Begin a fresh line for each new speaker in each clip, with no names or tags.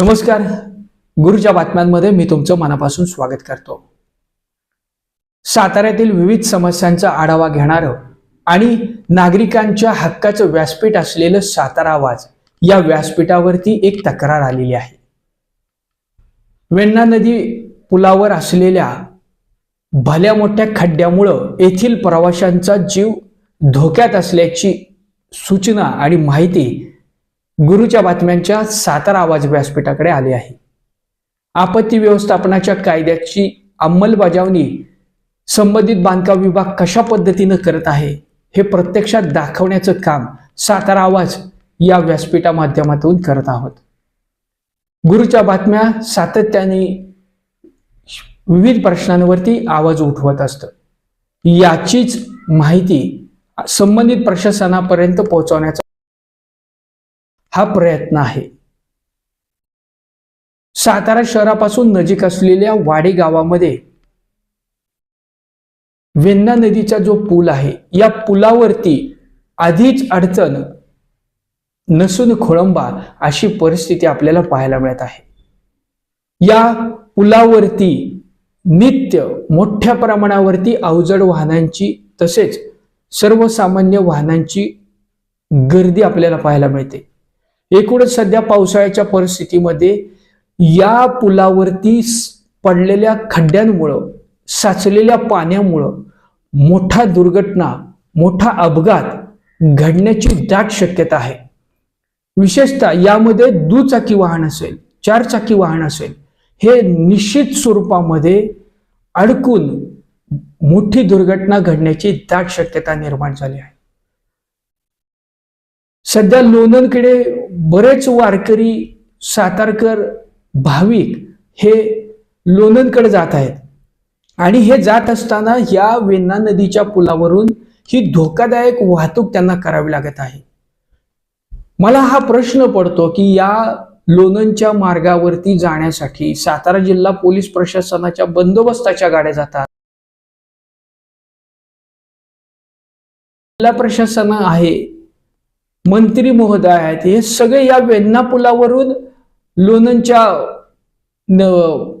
नमस्कार. गुरुच्या बातम्यांमध्ये मी तुमचं मनापासून स्वागत करतो. साताऱ्यातील विविध समस्यांचा आढावा घेणारं आणि नागरिकांच्या हक्काचं व्यासपीठ असलेलं सातारा आवाज या व्यासपीठावरती एक तक्रार आलेली आहे. वेण्णा नदी पुलावर असलेल्या भल्या मोठ्या खड्ड्यामुळं येथील प्रवाशांचा जीव धोक्यात असल्याची सूचना आणि माहिती गुरुच्या बातम्यांच्या सातारा आवाज व्यासपीठाकडे आले आहे. आपत्ती व्यवस्थापनाच्या कायद्याची अंमलबजावणी संबंधित बांधकाम विभाग कशा पद्धतीनं करत आहे हे प्रत्यक्षात दाखवण्याचं काम सातारा आवाज या व्यासपीठा माध्यमातून करत आहोत. गुरुच्या बातम्या सातत्याने विविध प्रश्नांवरती आवाज उठवत असतं. याचीच माहिती संबंधित प्रशासनापर्यंत पोहोचवण्याचा हा प्रयत्न आहे. सातारा शहरापासून नजीक असलेल्या वाडी गावामध्ये वेन्ना नदीचा जो पूल आहे या पुलावरती आधीच अडचण नसून खोळंबा अशी परिस्थिती आपल्याला पाहायला मिळत आहे. या पुलावरती नित्य मोठ्या प्रमाणावरती अवजड वाहनांची तसेच सर्वसामान्य वाहनांची गर्दी आपल्याला पाहायला मिळते. एकूणच सध्या पावसाळ्याच्या परिस्थितीमध्ये या पुलावरती पडलेल्या खड्ड्यांमुळं साचलेल्या पाण्यामुळं मोठा दुर्घटना मोठा अपघात घडण्याची दाट शक्यता आहे. विशेषतः यामध्ये दुचाकी वाहन असेल चार चाकी वाहन असेल हे निश्चित स्वरूपामध्ये अडकून मोठी दुर्घटना घडण्याची दाट शक्यता निर्माण झाली आहे. सध्या लोणंदकडे बरेच वारकरी सातारकर भाविक हे लोणंदकडे जात आहेत. आणि हे जात असताना या वेण्णा नदीच्या पुलावरून ही धोकादायक वाहतूक त्यांना करावी लागत आहे. मला हा प्रश्न पडतो की या लोणंदच्या मार्गावरती जाण्यासाठी सातारा जिल्हा पोलीस प्रशासनाच्या बंदोबस्ताच्या गाड्या जातात. जिल्हा प्रशासन आहे मंत्री महोदय आहेत हे सगळे या वेन्ना पुलावरून लोणंदच्या न-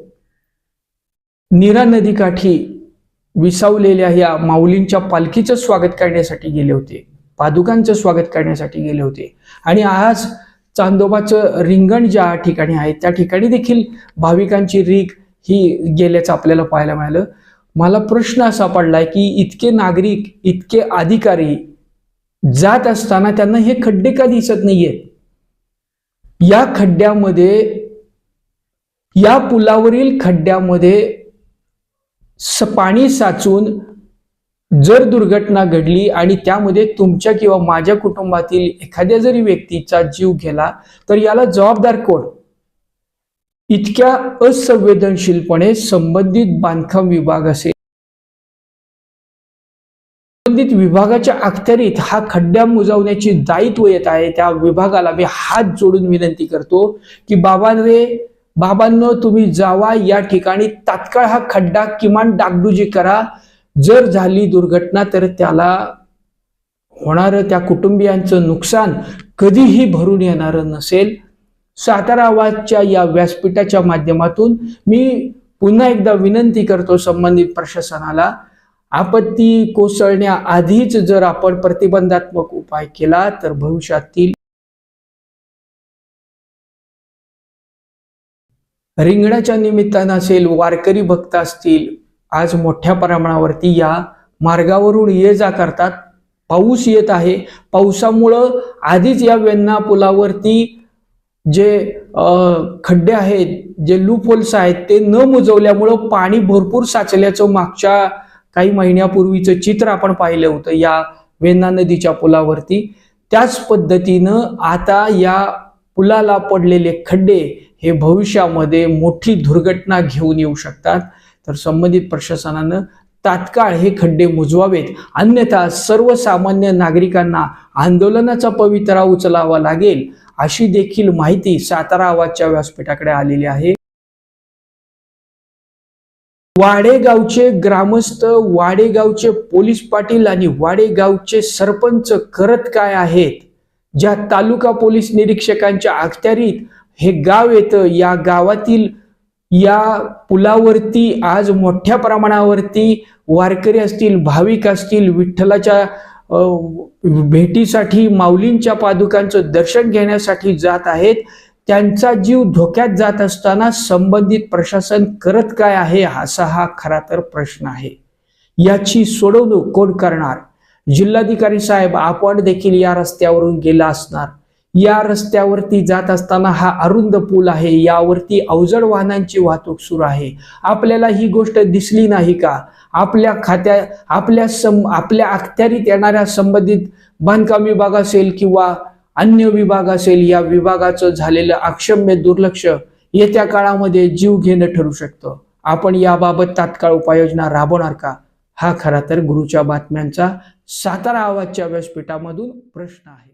नीरा नदीकाठी विसावलेल्या या माऊलींच्या पालखीचं स्वागत करण्यासाठी गेले होते पादुकांचं स्वागत करण्यासाठी गेले होते. आणि आज चांदोबाचं रिंगण ज्या ठिकाणी आहे त्या ठिकाणी देखील भाविकांची रीक ही गेल्याचं आपल्याला पाहायला मिळालं. मला प्रश्न असा पडलाय की इतके नागरिक इतके अधिकारी जात असताना त्यांना हे खड्डे का दिसत नाहीये? या खड्ड्यामध्ये या पुलावरील खड्ड्यामध्ये पाणी साचून जर दुर्घटना घडली आणि त्यामध्ये तुमच्या किंवा माझ्या कुटुंबातील एखाद्या जरी व्यक्तीचा जीव गेला तर याला जबाबदार कोण? इतक्या असंवेदनशीलपणे संबंधित बांधकाम विभाग असेल. संबंधित विभागाच्या अखत्यारीत हा खड्ड्या मुजवण्याची दायित्व येत आहे. त्या विभागाला मी हात जोडून विनंती करतो की बाबा रे बाबांनो तुम्ही जावा या ठिकाणी. तात्काळ हा खड्डा किमान डागडुजी करा. जर झाली दुर्घटना तर त्याला होणारं त्या कुटुंबियांचं नुकसान कधीही भरून येणारं नसेल. सातारा आवाजच्या या व्यासपीठाच्या माध्यमातून मी पुन्हा एकदा विनंती करतो संबंधित प्रशासनाला आपत्ती कोसळण्याआधीच जर आपण प्रतिबंधात्मक उपाय केला तर भविष्यातील रिंगणाच्या निमित्तानं असेल वारकरी भक्त असतील आज मोठ्या प्रमाणावरती या मार्गावरून ये जा करतात. पाऊस येत आहे. पावसामुळं आधीच या वेन्ना पुलावरती जे खड्डे आहेत जे लूप होल्स आहेत ते न मुजवल्यामुळं पाणी भरपूर साचल्याचं मागच्या काही महिन्यापूर्वीचं चित्र आपण पाहिलं होतं या वेन्ना नदीच्या पुलावरती. त्याच पद्धतीनं आता या पुलाला पडलेले खड्डे हे भविष्यामध्ये मोठी दुर्घटना घेऊन येऊ शकतात. तर संबंधित प्रशासनानं तात्काळ हे खड्डे मुजवावेत. अन्यथा सर्वसामान्य नागरिकांना आंदोलनाचा पवित्रा उचलावा लागेल अशी देखील माहिती सातारा आवाजच्या व्यासपीठाकडे आलेली आहे. वाडेगावचे ग्रामस्थ वाडेगावचे पोलीस पाटील आणि वाडेगावचे सरपंच करत काय आहेत? ज्या तालुका पोलीस निरीक्षकांच्या अखत्यारीत हे गाव येतं या गावातील या पुलावरती आज मोठ्या प्रमाणावरती वारकरी असतील भाविक असतील विठ्ठलाच्या भेटीसाठी माऊलींच्या पादुकांचं दर्शन घेण्यासाठी जात आहेत. त्यांचा जीव धोक्यात जात असताना संबंधित प्रशासन करत काय आहे असा हा खरा तर प्रश्न आहे. याची सोडवणूक कोण करणार? जिल्हाधिकारी साहेब आपण देखील या रस्त्यावरून गेला असणार. या रस्त्यावरती जात असताना हा अरुंद पूल आहे यावरती अवजड वाहनांची वाहतूक सुरू आहे. आपल्याला ही गोष्ट दिसली नाही का? आपल्या खात्या आपल्या सम आपल्या अखत्यारीत येणाऱ्या संबंधित बांधकाम विभाग असेल किंवा अन्य विभाग असेल या विभागाचं झालेलं अक्षम्य दुर्लक्ष येत्या काळामध्ये जीव घेणं ठरू शकतं. आपण याबाबत तात्काळ उपाययोजना राबवणार का? हा खरा तर गुरुच्या बातम्यांचा सातारा आवाजच्या व्यासपीठामधून प्रश्न आहे.